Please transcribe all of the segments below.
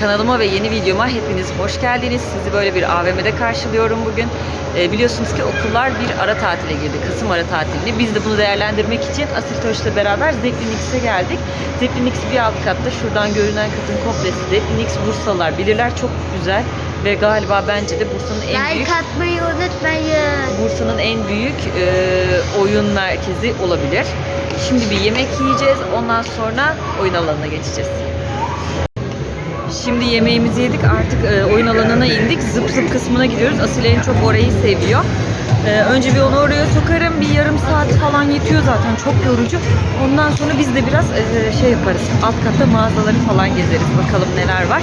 kanalıma ve yeni videoma hepiniz hoş geldiniz. Sizi böyle bir AVM'de karşılıyorum bugün. Ee, biliyorsunuz ki okullar bir ara tatile girdi. Kasım ara tatilini. Biz de bunu değerlendirmek için Asil Toş'la beraber Zeplinix'e geldik. Zeplinix bir alt katta. Şuradan görünen katın komplesi Zeplinix Bursalılar bilirler. Çok güzel ve galiba bence de Bursa'nın en büyük Like atmayı unutmayın. Bursa'nın en büyük e, oyun merkezi olabilir. Şimdi bir yemek yiyeceğiz. Ondan sonra oyun alanına geçeceğiz. Şimdi yemeğimizi yedik. Artık e, oyun alanına indik. Zıp zıp kısmına gidiyoruz. Asil en çok orayı seviyor. E, önce bir onu oraya sokarım. Bir yarım saat falan yetiyor zaten. Çok yorucu. Ondan sonra biz de biraz e, şey yaparız. Alt katta mağazaları falan gezeriz. Bakalım neler var.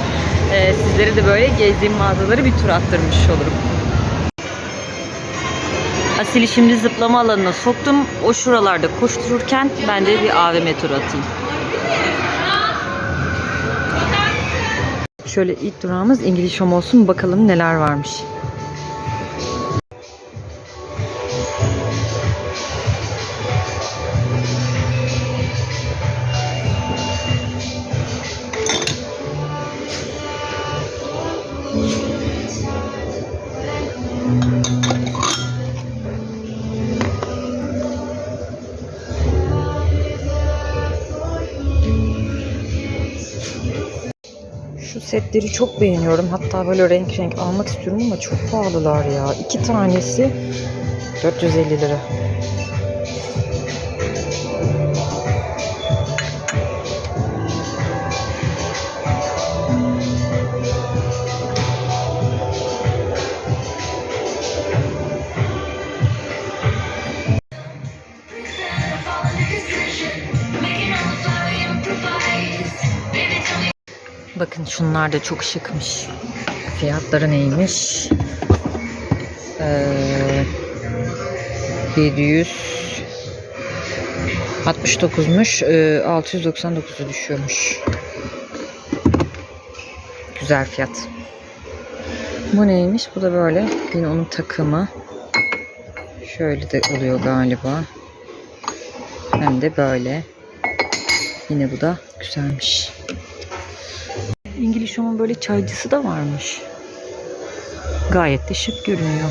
Sizlere de böyle gezdiğim mağazaları bir tur attırmış olurum. Asil'i şimdi zıplama alanına soktum. O şuralarda koştururken ben de bir AVM turu atayım. Şöyle ilk durağımız İngiliz Home olsun. Bakalım neler varmış. Şu setleri çok beğeniyorum. Hatta böyle renk renk almak istiyorum ama çok pahalılar ya. İki tanesi 450 lira. Bakın şunlar da çok şıkmış. Fiyatları neymiş? Ee, 769'muş. Ee, 699'a düşüyormuş. Güzel fiyat. Bu neymiş? Bu da böyle. Yine onun takımı. Şöyle de oluyor galiba. Hem de böyle. Yine bu da güzelmiş. Home'un böyle çaycısı da varmış. Gayet de şık görünüyor.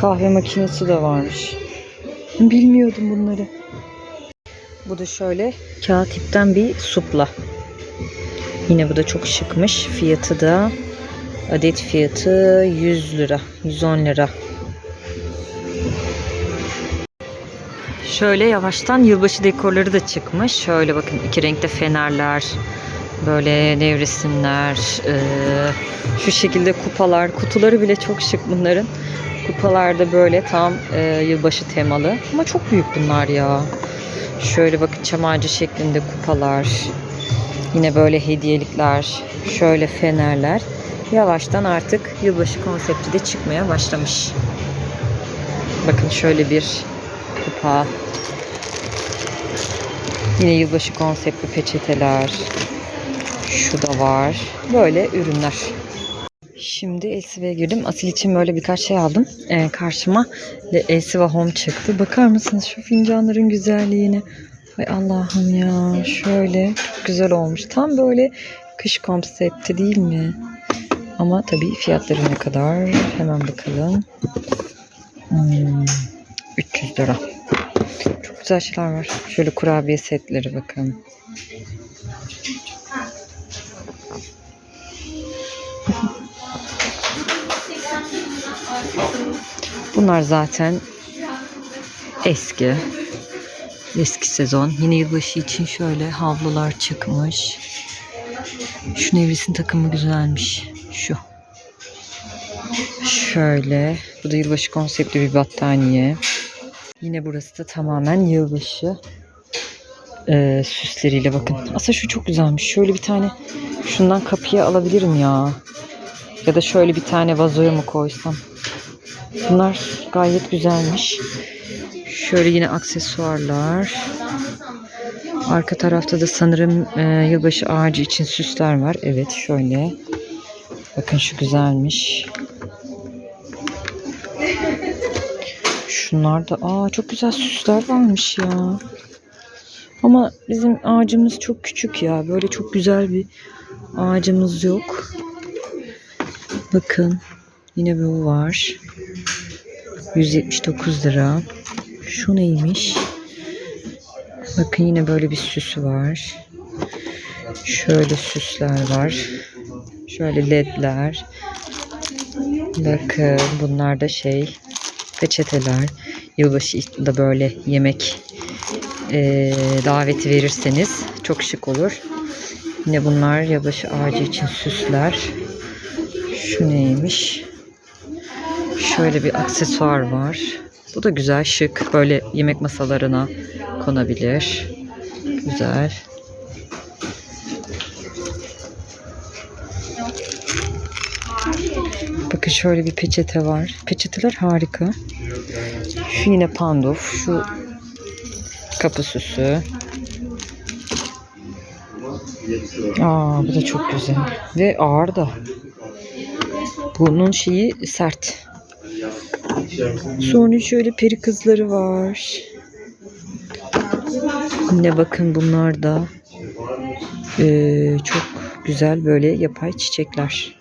Kahve makinesi de varmış. Bilmiyordum bunları. Bu da şöyle kağıt ipten bir supla. Yine bu da çok şıkmış. Fiyatı da adet fiyatı 100 lira, 110 lira. Şöyle yavaştan yılbaşı dekorları da çıkmış. Şöyle bakın iki renkte fenerler, böyle nevresimler, eee, şu şekilde kupalar, kutuları bile çok şık bunların. Kupalar da böyle tam eee, yılbaşı temalı. Ama çok büyük bunlar ya. Şöyle bakın çam ağacı şeklinde kupalar. Yine böyle hediyelikler, şöyle fenerler. Yavaştan artık yılbaşı konsepti de çıkmaya başlamış. Bakın şöyle bir kupa. Yine yılbaşı konseptli peçeteler. Şu da var. Böyle ürünler. Şimdi Elsive'ye girdim. Asil için böyle birkaç şey aldım. Ee, karşıma de Elsive Home çıktı. Bakar mısınız şu fincanların güzelliğine? Ay Allah'ım ya. Şöyle güzel olmuş. Tam böyle kış konsepti değil mi? Ama tabii fiyatları ne kadar? Hemen bakalım. Hmm, 300 lira. Çok güzel şeyler var. Şöyle kurabiye setleri bakın. Bunlar zaten eski. Eski sezon. Yine yılbaşı için şöyle havlular çıkmış. Şu nevresim takımı güzelmiş. Şu. Şöyle. Bu da yılbaşı konseptli bir battaniye. Yine burası da tamamen yılbaşı e, süsleriyle bakın. Aslında şu çok güzelmiş. Şöyle bir tane şundan kapıya alabilirim ya. Ya da şöyle bir tane vazoya mı koysam. Bunlar gayet güzelmiş. Şöyle yine aksesuarlar. Arka tarafta da sanırım e, yılbaşı ağacı için süsler var. Evet şöyle. Bakın şu güzelmiş. Şunlar da aa çok güzel süsler varmış ya. Ama bizim ağacımız çok küçük ya. Böyle çok güzel bir ağacımız yok. Bakın yine bu var. 179 lira. Şu neymiş? Bakın yine böyle bir süsü var. Şöyle süsler var. Şöyle ledler. Bakın bunlar da şey peçeteler. Yılbaşı da böyle yemek eee, daveti verirseniz çok şık olur. Yine bunlar yılbaşı ağacı için süsler. Şu neymiş? Şöyle bir aksesuar var. Bu da güzel şık. Böyle yemek masalarına konabilir. Güzel. Şöyle bir peçete var. Peçeteler harika. Şu yine panduf. Şu kapı süsü. Aa bu da çok güzel. Ve ağır da. Bunun şeyi sert. Sonra şöyle peri kızları var. Yine bakın bunlar da ee, çok güzel böyle yapay çiçekler.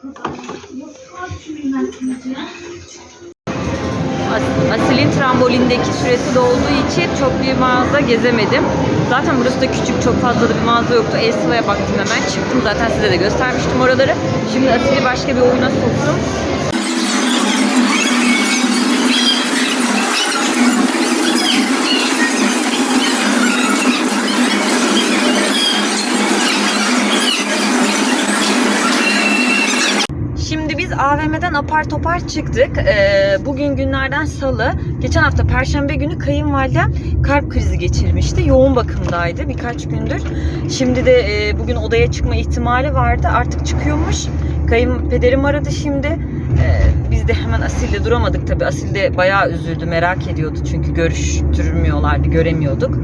Asil'in trambolindeki süresi dolduğu için çok bir mağaza gezemedim. Zaten burası da küçük, çok fazla da bir mağaza yoktu. Elsiva'ya baktım hemen çıktım. Zaten size de göstermiştim oraları. Şimdi Asil'i başka bir oyuna soktum. Şimdi biz AVM'den apar topar çıktık. Ee, bugün günlerden salı. Geçen hafta perşembe günü kayınvalidem kalp krizi geçirmişti. Yoğun bakımdaydı birkaç gündür. Şimdi de e, bugün odaya çıkma ihtimali vardı. Artık çıkıyormuş. Kayınpederim aradı şimdi. Ee, biz de hemen Asil'le duramadık tabii. Asil de bayağı üzüldü, merak ediyordu. Çünkü görüştürmüyorlardı, göremiyorduk.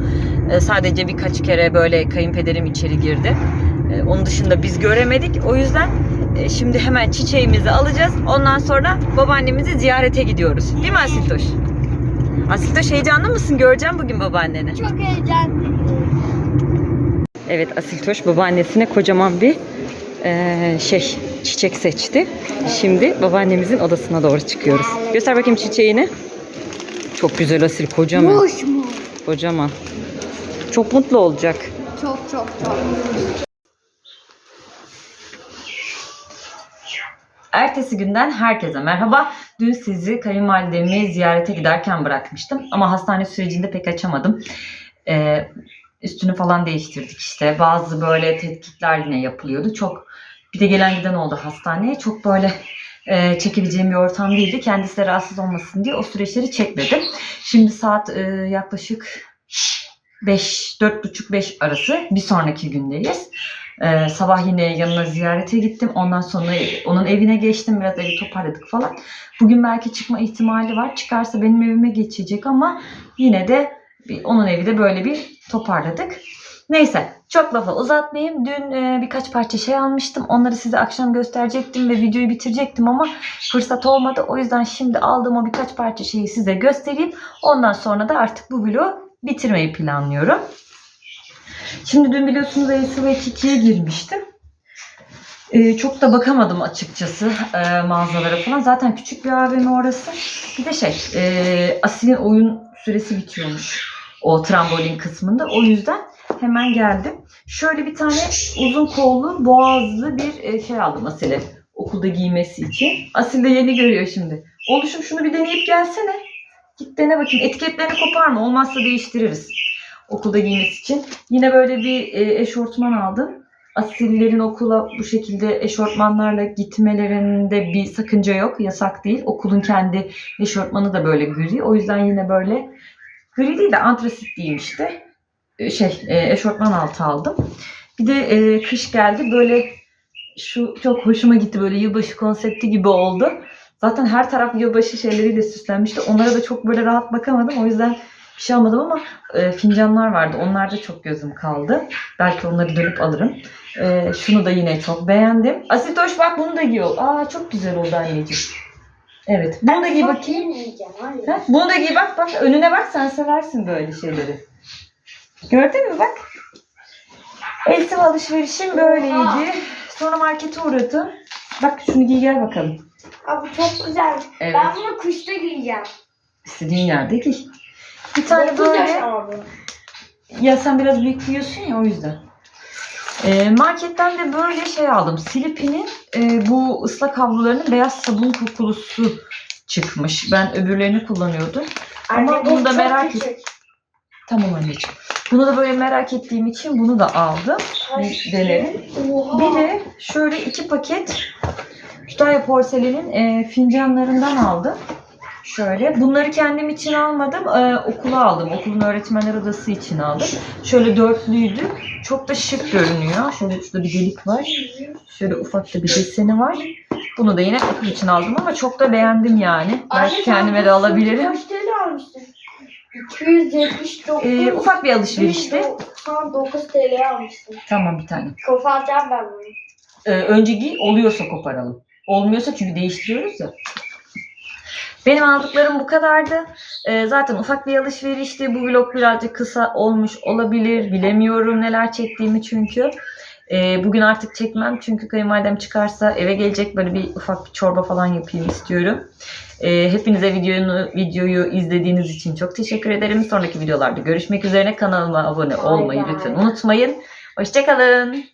Ee, sadece birkaç kere böyle kayınpederim içeri girdi. Ee, onun dışında biz göremedik. O yüzden e, Şimdi hemen çiçeğimizi alacağız. Ondan sonra babaannemizi ziyarete gidiyoruz. Değil mi Asiltoş? Asiltoş heyecanlı mısın? Göreceğim bugün babaanneni. Çok heyecanlıyım. Evet Asiltoş babaannesine kocaman bir e, şey çiçek seçti. Şimdi babaannemizin odasına doğru çıkıyoruz. Göster bakayım çiçeğini. Çok güzel Asil kocaman. Boş mu? Kocaman. Çok mutlu olacak. Çok çok çok. Ertesi günden herkese merhaba. Dün sizi kayınvalidemi ziyarete giderken bırakmıştım. Ama hastane sürecinde pek açamadım. Ee, üstünü falan değiştirdik işte. Bazı böyle tetkikler yine yapılıyordu. Çok bir de gelen giden oldu hastaneye. Çok böyle e, çekebileceğim bir ortam değildi. Kendisi de rahatsız olmasın diye o süreçleri çekmedim. Şimdi saat e, yaklaşık 5, 4.30-5 arası bir sonraki gündeyiz. Ee, sabah yine yanına ziyarete gittim. Ondan sonra onun evine geçtim. Biraz evi toparladık falan. Bugün belki çıkma ihtimali var. Çıkarsa benim evime geçecek ama yine de bir, onun evi de böyle bir toparladık. Neyse çok lafa uzatmayayım. Dün e, birkaç parça şey almıştım. Onları size akşam gösterecektim ve videoyu bitirecektim ama fırsat olmadı. O yüzden şimdi aldığım o birkaç parça şeyi size göstereyim. Ondan sonra da artık bu vlogu bitirmeyi planlıyorum. Şimdi dün biliyorsunuz Elsi ve Kiki'ye girmiştim. Ee, çok da bakamadım açıkçası e, mağazalara falan. Zaten küçük bir AVM orası. Bir de şey, e, Asil'in oyun süresi bitiyormuş o trambolin kısmında. O yüzden hemen geldim. Şöyle bir tane uzun kollu, boğazlı bir e, şey aldım Asil'e. Okulda giymesi için. Asil de yeni görüyor şimdi. Oluşum şunu bir deneyip gelsene. Git dene bakayım. Etiketlerini koparma. Olmazsa değiştiririz. Okulda giymesi için. Yine böyle bir e, eşortman aldım. Asillerin okula bu şekilde eşortmanlarla gitmelerinde bir sakınca yok. Yasak değil. Okulun kendi eşortmanı da böyle gri. O yüzden yine böyle gri değil de antrasit diyeyim işte. E, Şey e, eşortman altı aldım. Bir de e, kış geldi. Böyle şu çok hoşuma gitti. Böyle yılbaşı konsepti gibi oldu. Zaten her taraf yılbaşı şeyleriyle süslenmişti. Onlara da çok böyle rahat bakamadım. O yüzden bir şey almadım ama e, fincanlar vardı. Onlar da çok gözüm kaldı. Belki onları dönüp alırım. E, şunu da yine çok beğendim. Asitoş bak bunu da giy. Aa çok güzel oldu anneciğim. Evet. Bunu da giy bakayım. Ha, bunu da giy bak bak önüne bak sen seversin böyle şeyleri. Gördün mü bak. Elsim alışverişim böyleydi. Sonra markete uğradım. Bak şunu giy gel bakalım. Abi çok güzel. Evet. Ben bunu kışta giyeceğim. İstediğin yerde giy. Bir tane Dokuz yaş böyle. ama bu. Ya sen biraz büyük giyiyorsun ya o yüzden. Ee, marketten de böyle şey aldım. Silipi'nin e, bu ıslak havlularının beyaz sabun kokulusu çıkmış. Ben öbürlerini kullanıyordum. Ama Anne, bu bunu da çok merak küçük. et. Tamam anneciğim. Bunu da böyle merak ettiğim için bunu da aldım. Bir denerim. Oha. Bir de şöyle iki paket Kütahya Porselen'in e, fincanlarından aldım. Şöyle. Bunları kendim için almadım. E, okula aldım. Okulun öğretmenler odası için aldım. Şöyle dörtlüydü. Çok da şık görünüyor. Şöyle şurada bir delik var. Şöyle ufak da bir deseni var. Bunu da yine okul için aldım ama çok da beğendim yani. Belki kendime de alabilirim. Kaç TL almıştın? 279. E, ufak bir alışverişti. 99 TL almıştın. Tamam bir tane. Kopartacağım ben bunu. Ee, önce giy, oluyorsa koparalım. Olmuyorsa çünkü değiştiriyoruz ya. Benim aldıklarım bu kadardı. Ee, zaten ufak bir alışverişti. Bu vlog birazcık kısa olmuş olabilir. Bilemiyorum neler çektiğimi çünkü. Ee, bugün artık çekmem çünkü kayınvalidem çıkarsa eve gelecek böyle bir ufak bir çorba falan yapayım istiyorum. Ee, hepinize videoyu, videoyu izlediğiniz için çok teşekkür ederim. Sonraki videolarda görüşmek üzere. Kanalıma abone olmayı lütfen unutmayın. Hoşçakalın.